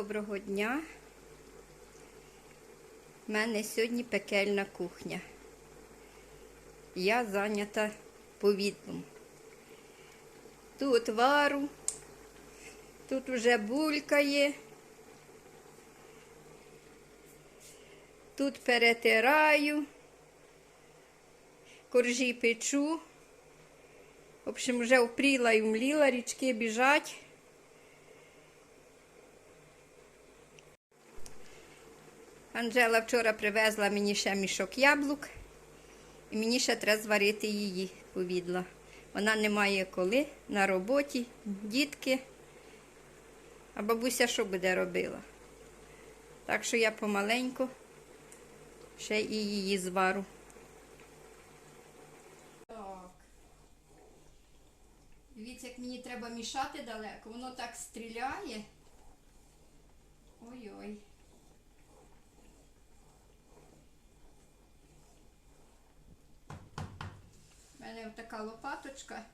доброго дня. У мене сьогодні пекельна кухня. Я зайнята повідлом. Тут вару, тут уже булькає. Тут перетираю, коржі печу. В общем, вже впріла і вмліла, річки біжать. Анжела вчора привезла мені ще мішок яблук, і мені ще треба зварити її повідла. Вона не має коли на роботі, дітки. А бабуся що буде робила? Так що я помаленьку ще і її звару. Так. Дивіться, як мені треба мішати далеко. Воно так стріляє. Ой-ой. Така лопаточка,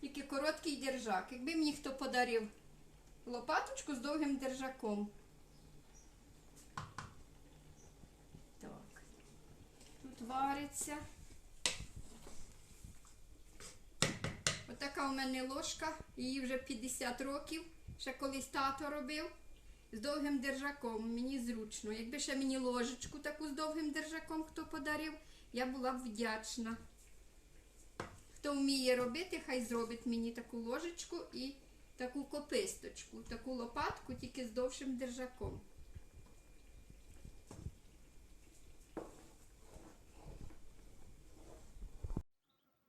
тільки короткий держак. Якби мені хто подарив лопаточку з довгим держаком. Так. Тут вариться. Отака у мене ложка, їй вже 50 років. Ще колись тато робив з довгим держаком. Мені зручно. Якби ще мені ложечку таку з довгим держаком хто подарив, я була б вдячна. Хто вміє робити, хай зробить мені таку ложечку і таку кописточку, таку лопатку, тільки з довшим держаком.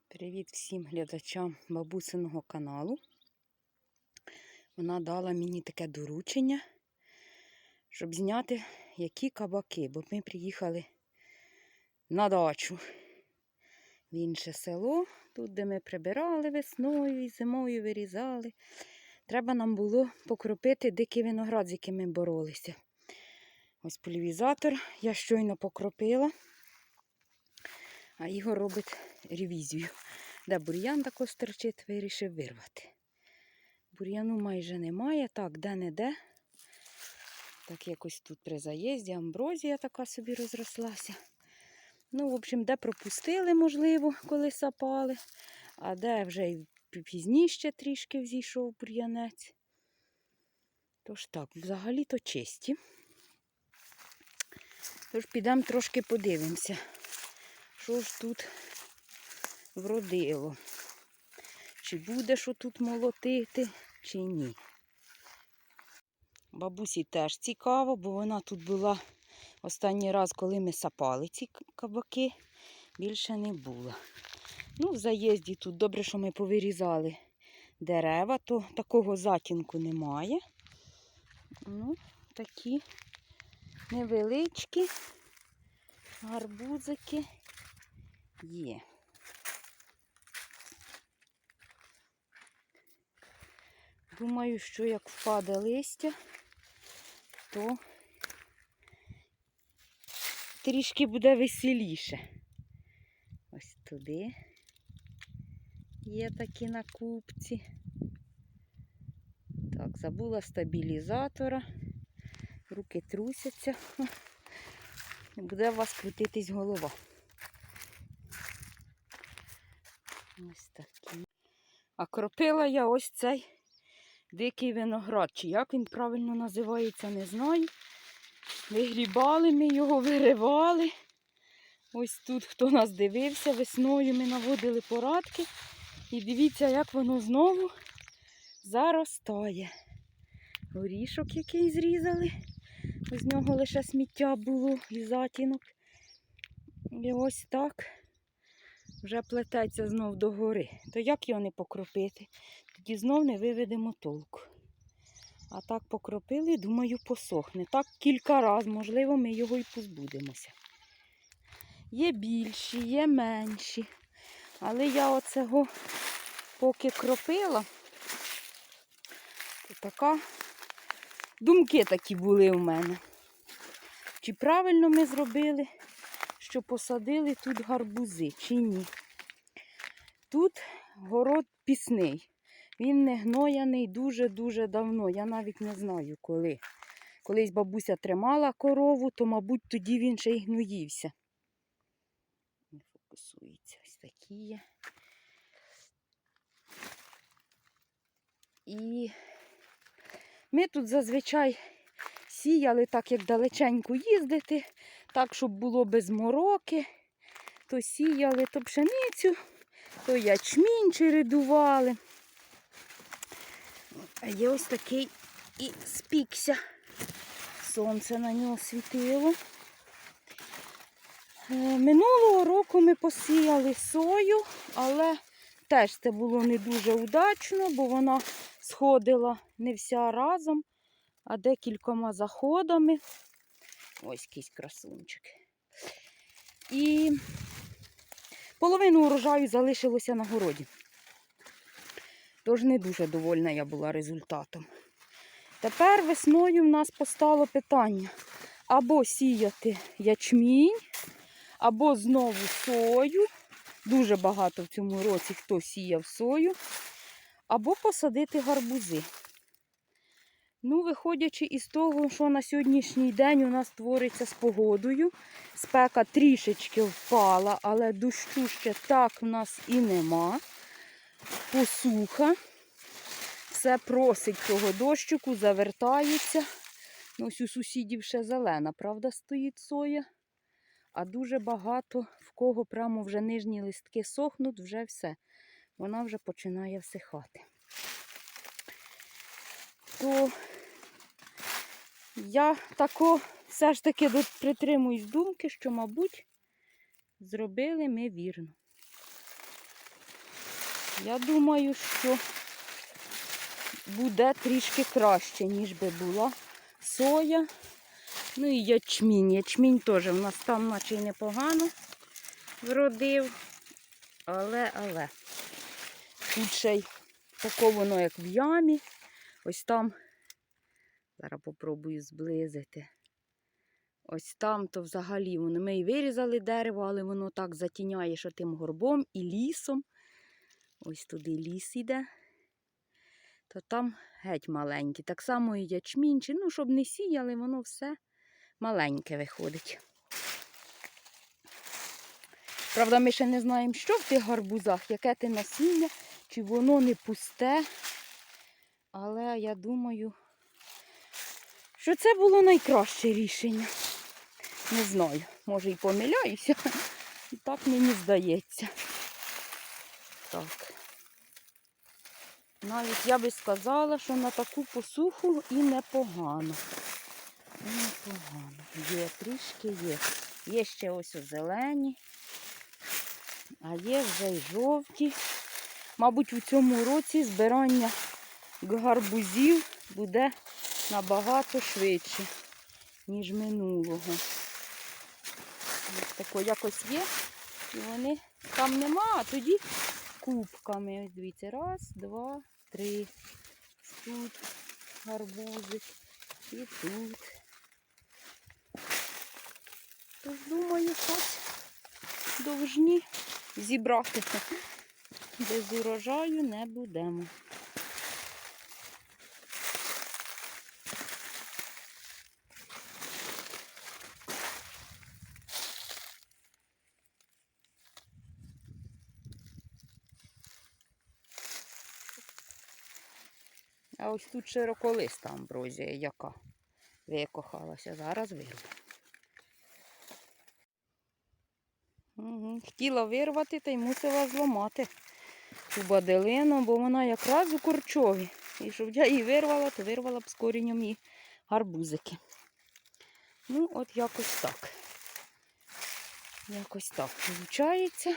Привіт всім глядачам бабусиного каналу. Вона дала мені таке доручення, щоб зняти які кабаки, бо ми приїхали на дачу в інше село, тут, де ми прибирали весною і зимою вирізали. Треба нам було покропити дикий виноград, з яким ми боролися. Ось полівізатор я щойно покропила, а Ігор робить ревізію. Де бур'ян також стерчить, вирішив вирвати. Бур'яну майже немає, так, де-не-де. Так якось тут при заїзді амброзія така собі розрослася. Ну, в общем, де пропустили, можливо, коли сапали, а де вже й пізніше трішки взійшов бур'янець. Тож так, взагалі-то чисті. Тож підемо трошки подивимося, що ж тут вродило. Чи буде що тут молотити, чи ні. Бабусі теж цікаво, бо вона тут була останній раз, коли ми сапали ці кабаки, більше не було. Ну, в заїзді тут добре, що ми повирізали дерева, то такого затінку немає. Ну, такі невеличкі гарбузики є. Думаю, що як впаде листя, то трішки буде веселіше. Ось туди є такі на купці. Так, забула стабілізатора. Руки трусяться. Буде у вас крутитись голова. Ось такі. А кропила я ось цей дикий виноград. Чи як він правильно називається, не знаю. Вигрібали ми його, виривали. Ось тут, хто нас дивився, весною ми наводили порадки. І дивіться, як воно знову заростає. Горішок, який зрізали. З нього лише сміття було і затінок. І ось так вже плететься знов до гори. То як його не покропити? Тоді знов не виведемо толку. А так покропили, думаю, посохне. Так кілька разів, можливо, ми його і позбудемося. Є більші, є менші. Але я оцього поки кропила, то така думки такі були у мене. Чи правильно ми зробили, що посадили тут гарбузи, чи ні? Тут город пісний. Він не гнояний дуже-дуже давно. Я навіть не знаю коли. Колись бабуся тримала корову, то, мабуть, тоді він ще й гноївся. Не фокусується. Ось такі є. І ми тут зазвичай сіяли так, як далеченько їздити, так, щоб було без мороки. То сіяли то пшеницю, то ячмінь чередували. А є ось такий і спікся. Сонце на нього світило. Е, Минулого року ми посіяли сою, але теж це було не дуже удачно, бо вона сходила не вся разом, а декількома заходами. Ось якийсь красунчик. І половину урожаю залишилося на городі. Тож не дуже довольна я була результатом. Тепер весною в нас постало питання або сіяти ячмінь, або знову сою. Дуже багато в цьому році хто сіяв сою, або посадити гарбузи. Ну, виходячи із того, що на сьогоднішній день у нас твориться з погодою, спека трішечки впала, але дощу ще так в нас і нема. Посуха. Все просить того дощику, завертається. Ну, ось у сусідів ще зелена, правда, стоїть соя. А дуже багато в кого прямо вже нижні листки сохнуть, вже все. Вона вже починає всихати. То я тако все ж таки притримуюсь думки, що, мабуть, зробили ми вірно. Я думаю, що буде трішки краще, ніж би була соя. Ну і ячмінь. Ячмінь теж в нас там наче й непогано вродив. Але, але. Тут ще й тако як в ямі. Ось там. Зараз попробую зблизити. Ось там то взагалі. Ми і вирізали дерево, але воно так затіняє, що тим горбом і лісом. Ось туди ліс іде. То там геть маленькі. Так само і ячмінчі. Ну, щоб не сіяли, воно все маленьке виходить. Правда, ми ще не знаємо, що в тих гарбузах, яке те насіння, чи воно не пусте. Але я думаю, що це було найкраще рішення. Не знаю, може і помиляюся. Так мені здається. Так. Навіть я би сказала, що на таку посуху і непогано. І непогано. Є, трішки є. Є ще ось зелені, а є вже й жовті. Мабуть, у цьому році збирання гарбузів буде набагато швидше, ніж минулого. Ось тако якось є. І вони там нема, а тоді кубками. Ось дивіться, раз, два, три. Тут гарбузик і тут. Тож думаю, щось довжні зібрати. Без урожаю не будемо. А ось тут широколиста амброзія, яка викохалася. Зараз вирву. Хотіла вирвати та й мусила зламати цю баделину, бо вона якраз у корчові. І щоб я її вирвала, то вирвала б з корінням і гарбузики. Ну, от якось так. Якось так виходить.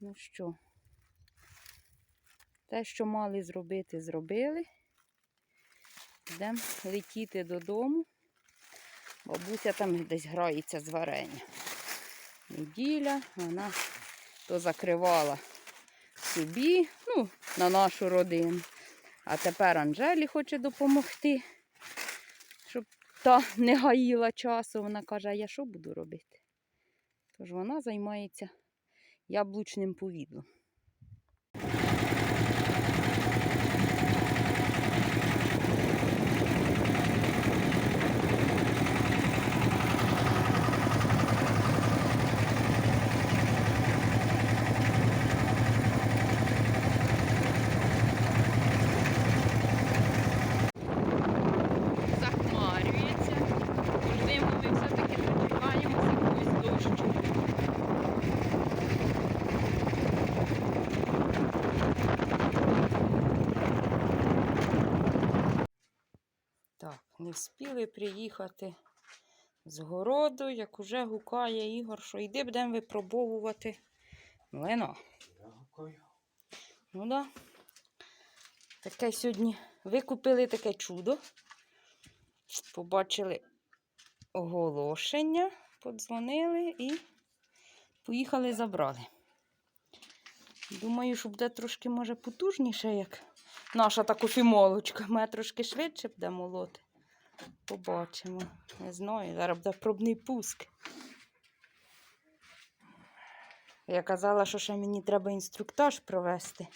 Ну що, те, що мали зробити, зробили. Йдемо летіти додому. Бабуся там десь грається з варення. Неділя, вона то закривала собі, ну, на нашу родину. А тепер Анжелі хоче допомогти, щоб та не гаїла часу. Вона каже, а я що буду робити? Тож вона займається яблучним повідлом. Встигли приїхати з городу, як уже гукає Ігор, що йди будемо випробовувати млино. Ну да. Таке сьогодні викупили таке чудо. Побачили оголошення, подзвонили і поїхали забрали. Думаю, що буде трошки, може, потужніше, як наша та кофімолочка. Ми трошки швидше буде молоти. Побачимо. Не знаю, зараз буде пробний пуск. Я казала, що ще мені треба інструктаж провести.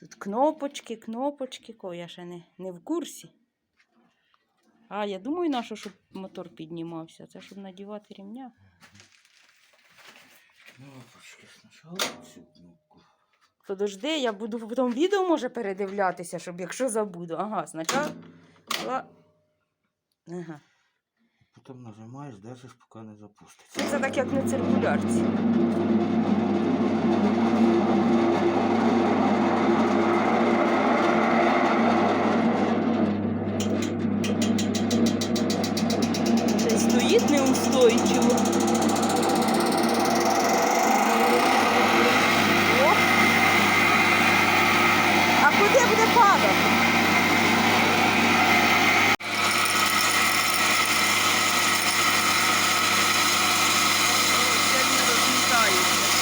Тут кнопочки, кнопочки, ко я ще не, не в курсі. А, я думаю, на що, щоб мотор піднімався. Це щоб надівати рівня. Кнопочки спочатку цю кнопку. Подожди, я буду потім відео може передивлятися, щоб якщо забуду. Ага, спочатку. Ага. Потім нажимаєш, держиш, поки не запуститься. Це так, як на циркулярці. Це стоїть неустойчиво. О! А куди буде падати? Сьогодні розмітаються.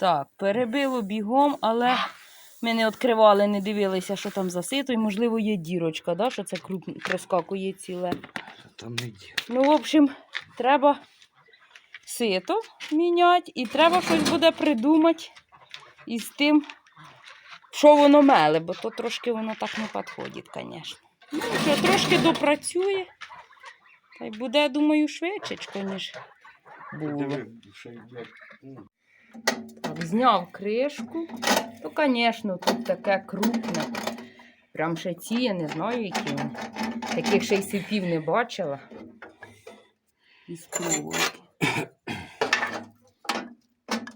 Так, перебило бігом, але ми не відкривали, не дивилися, що там засито, і, можливо, є дірочка, да, що це круп проскакує ціле. Там не діє. Ну, в общем, треба сито міняти, і треба щось буде придумати із тим, що воно меле, бо то трошки воно так не підходить, звісно. Ну, що, трошки допрацює. Та й буде, думаю, швидше, ніж було. Ну, Так, зняв кришку. То, звісно, тут таке крупне. Прям ще ці, я не знаю, які вони. Таких ще й сипів не бачила. Із проволоки.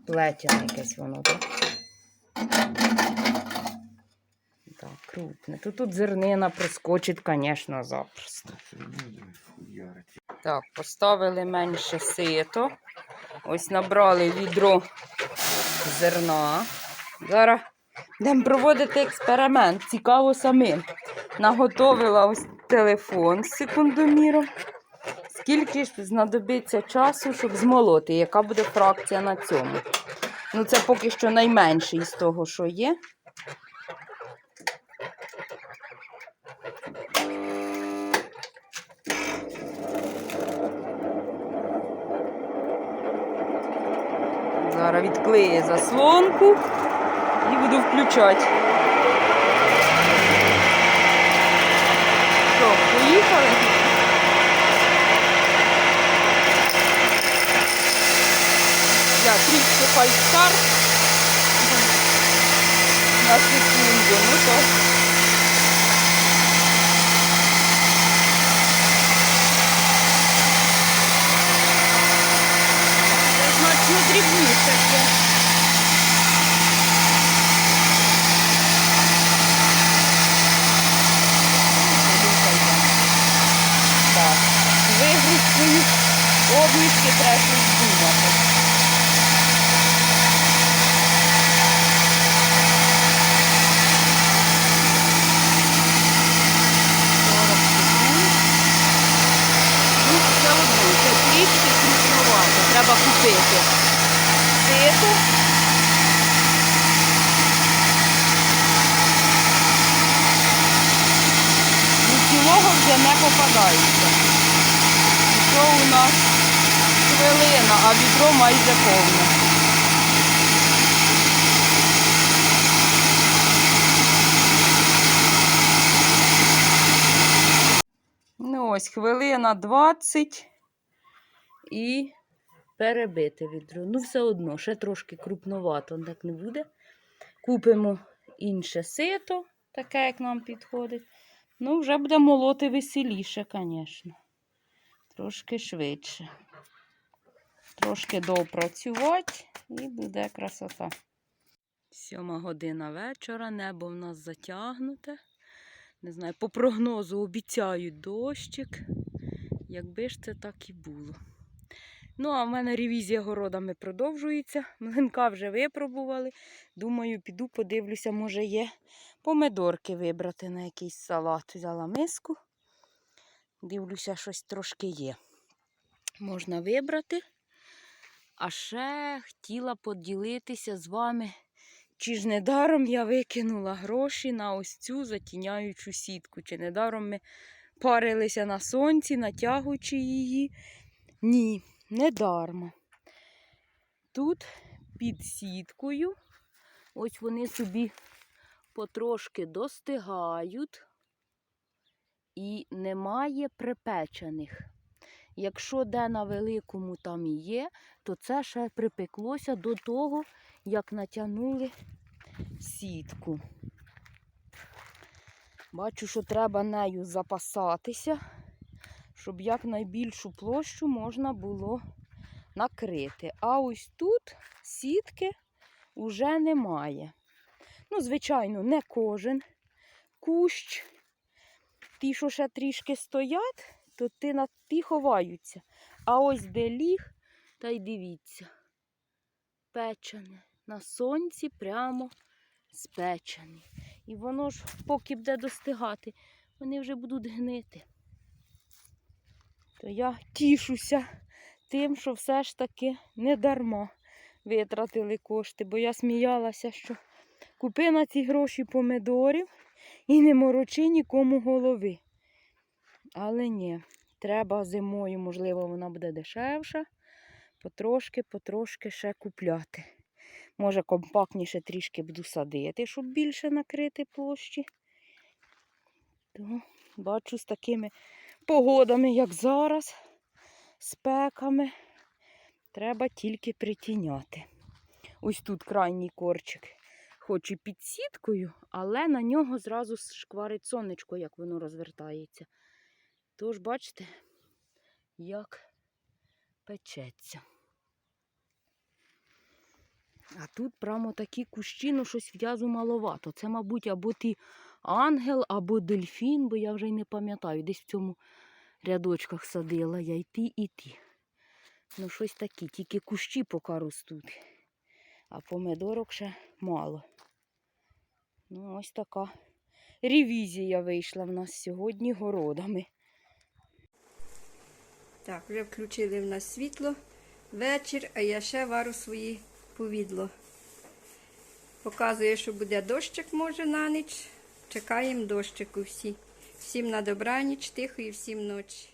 Плетяне якесь воно, так? Так, крупне. То тут зернина проскочить, звісно, запросто. Так, поставили менше сито. Ось набрали відро зерна. Зараз будемо проводити експеримент. Цікаво самим. Наготовила ось телефон з секундоміром. Скільки ж знадобиться часу, щоб змолоти, яка буде фракція на цьому? Ну, це поки що найменший з того, що є. Зараз заслонку і буду включати. Що, поїхали? Я трішки фальстарт на секунду, ну то. Це значно дрібніше. ще. Так. Вигрузь свої обмішки треба щось думати. Сорок секунд. Ну, все одно, це трішки крупновато. Купити сито. Ну, цілого вже не попадається. Що у нас хвилина, а відро майже повне. Ну ось хвилина 20 і перебити відро. Ну, все одно, ще трошки крупновато, так не буде. Купимо інше сито, таке, як нам підходить. Ну, вже буде молоти веселіше, звісно. Трошки швидше. Трошки допрацювати і буде красота. Сьома година вечора, небо в нас затягнуте. Не знаю, по прогнозу обіцяють дощик. Якби ж це так і було. Ну, а в мене ревізія городами продовжується. Млинка вже випробували. Думаю, піду подивлюся, може є помидорки вибрати на якийсь салат. Взяла миску. Дивлюся, щось трошки є. Можна вибрати. А ще хотіла поділитися з вами, чи ж недаром я викинула гроші на ось цю затіняючу сітку. Чи недаром ми парилися на сонці, натягуючи її. Ні, недарма. Тут під сіткою, ось вони собі потрошки достигають і немає припечених. Якщо де на великому там і є, то це ще припеклося до того, як натягнули сітку. Бачу, що треба нею запасатися, щоб якнайбільшу площу можна було накрити. А ось тут сітки вже немає. Ну, звичайно, не кожен кущ. Ті, що ще трішки стоять, то ти на ті ховаються. А ось де ліг, та й дивіться. Печене. На сонці прямо спечений. І воно ж, поки буде достигати, вони вже будуть гнити. То я тішуся тим, що все ж таки не дарма витратили кошти, бо я сміялася, що купи на ці гроші помидорів і не морочи нікому голови. Але ні, треба зимою, можливо, вона буде дешевша. Потрошки, потрошки ще купляти. Може, компактніше трішки буду садити, щоб більше накрити площі. То бачу з такими погодами, як зараз, спеками, треба тільки притіняти. Ось тут крайній корчик, хоч і під сіткою, але на нього зразу шкварить сонечко, як воно розвертається. Тож, бачите, як печеться. А тут прямо такі кущі, ну щось в'язу маловато. Це, мабуть, або ти ангел, або дельфін, бо я вже й не пам'ятаю. Десь в цьому рядочках садила я і ті, і ті. Ну, щось такі, тільки кущі поки ростуть. А помидорок ще мало. Ну, ось така ревізія вийшла в нас сьогодні городами. Так, вже включили в нас світло. Вечір, а я ще вару свої повідло. Показує, що буде дощик, може, на ніч. Чекаємо дощику всі. Всім на добраніч, тихої, всім ночі.